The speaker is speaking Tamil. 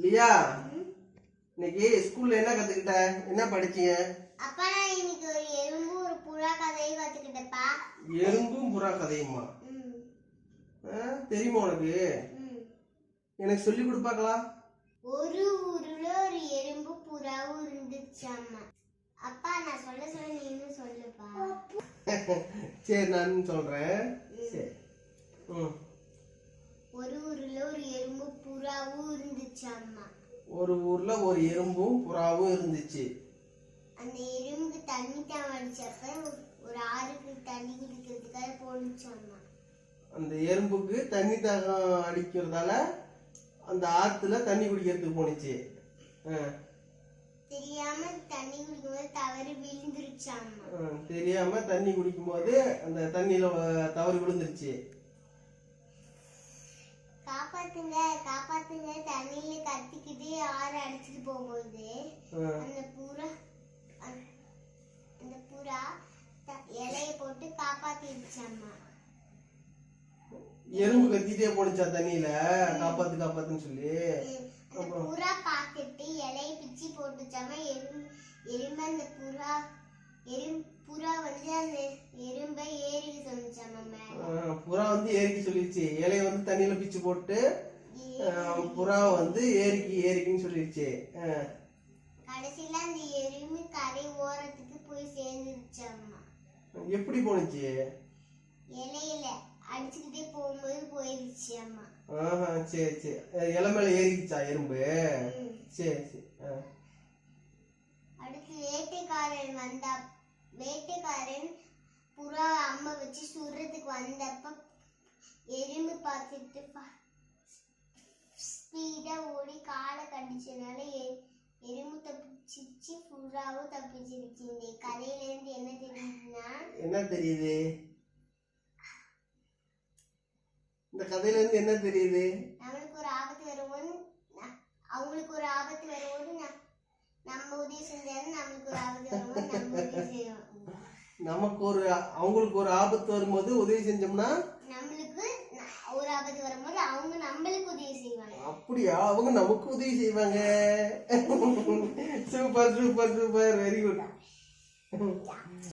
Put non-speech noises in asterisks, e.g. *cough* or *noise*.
லியா இன்னைக்கு ஸ்கூல்ல என்ன கத்துக்கிட்ட? என்ன படிச்சீங்க? அப்பா நான் இன்னைக்கு ஒரு எறும்பு ஒரு புறா கதையை கத்துக்கிட்டப்பா எறும்பும் புறா கதையுமா தெரியுமா உனக்கு? எனக்கு சொல்லி கொடுப்பாங்களா ஒரு ஊர்ல ஒரு எறும்பு புறாவும் இருந்துச்சாமா அப்பா நான் சொல்ல சொல்ல நீனும் சொல்லுப்பா. சரி நான் சொல்றேன். சரி. ஒரு ஊர்ல ஒரு எறும்பு புறாவும் ஒரு ஊர்ல ஒரு எறும்பும் புறாவும் இருந்துச்சு. அந்த எறும்பு தண்ணி தான் அடிச்சப்ப ஒரு- ஆறுக்கு தண்ணி குடிக்கிறதுக்காக போனுச்சாமா அந்த எறும்புக்கு தண்ணி தாகம் அடிக்கிறதால அந்த ஆத்துல தண்ணி குடிக்கிறதுக்கு போணுச்சு. ஆ, தெரியாம தண்ணி குடிக்கும்போது தவறி விழுந்துருச்சாமா தெரியாம தண்ணி குடிக்கும்போது அந்த தண்ணியில தவறி விழுந்துருச்சு. காப்பாத்துங்க. காப்பாத்துங்க தண்ணியில கத்திக்கிட்டு ஆறு அடிச்சிட்டு போகும்போது அந்த புறா அந்த- புறா இலைய போட்டு காப்பாத்திடுச்சாமா எறும்பு கத்திட்டே போணுச்சா தண்ணியில? காப்பாத்து காப்பாத்துன்னு சொல்லி. புறா பார்த்துட்டு இலைய பிச்சு போட்டுச்சாமா எறும்பு எறும்பு அந்த புறா எறும் புறா வந்து அந்த எறும்பை ஏறி சொன்னிச்சாமா மேல. ஆ, புறா வந்து ஏறிக்க சொல்லிடுச்சு இலைய வந்து தண்ணியில பிச்சு போட்டு புறா வந்து ஏறிக்கு ஏறிக்குன்னு சொல்லிடுச்சு கடைசியில அந்த எறும்பு கரை ஓரத்துக்கு போய் சேர்ந்துருச்சாமா எப்படி போணுச்சு? இலையில அடிச்சுக்கிட்டே போகும்போது போயிருச்சு அம்மா. ஆஹா சரி சரி. இலை மேல ஏறிக்குச்சா எறும்பு? சரி சரி. அடுத்து வேட்டைக்காரன் வந்தா வேட்டைக்காரன் புறா அம்மா வச்சு சுடுறதுக்கு வந்தப்ப எறும்பு பார்த்துட்டு ஸ்பீடா ஓடி காலை கடிச்சதுனால எ- எறும்பு தப்பிச்சிச்சு புறாவும் தப்பிச்சிருச்சு. இந்த கதையில இருந்து என்ன தெரியுதுன்னா என்ன தெரியுது? இந்த கதையில இருந்து என்ன தெரியுது? நம்மளுக்கு ஒரு ஆபத்து வரும்போது அவங்களுக்கு ஒரு ஆபத்து வரும்போது நம்ம உதவி செஞ்சாலும் நம்மளுக்கு ஒரு ஆபத்து வரும்போது நம்ம உதவி செய்வோம் நமக்கு ஒரு அவங்களுக்கு ஒரு ஆபத்து வரும்போது உதவி செஞ்சோம்னா ஆபத்து வரும்போது அவங்க நம்மளுக்கு உதவி செய்வாங்க. அப்படியா? அவங்க நமக்கு உதவி செய்வாங்க. *laughs* Super super super. Very good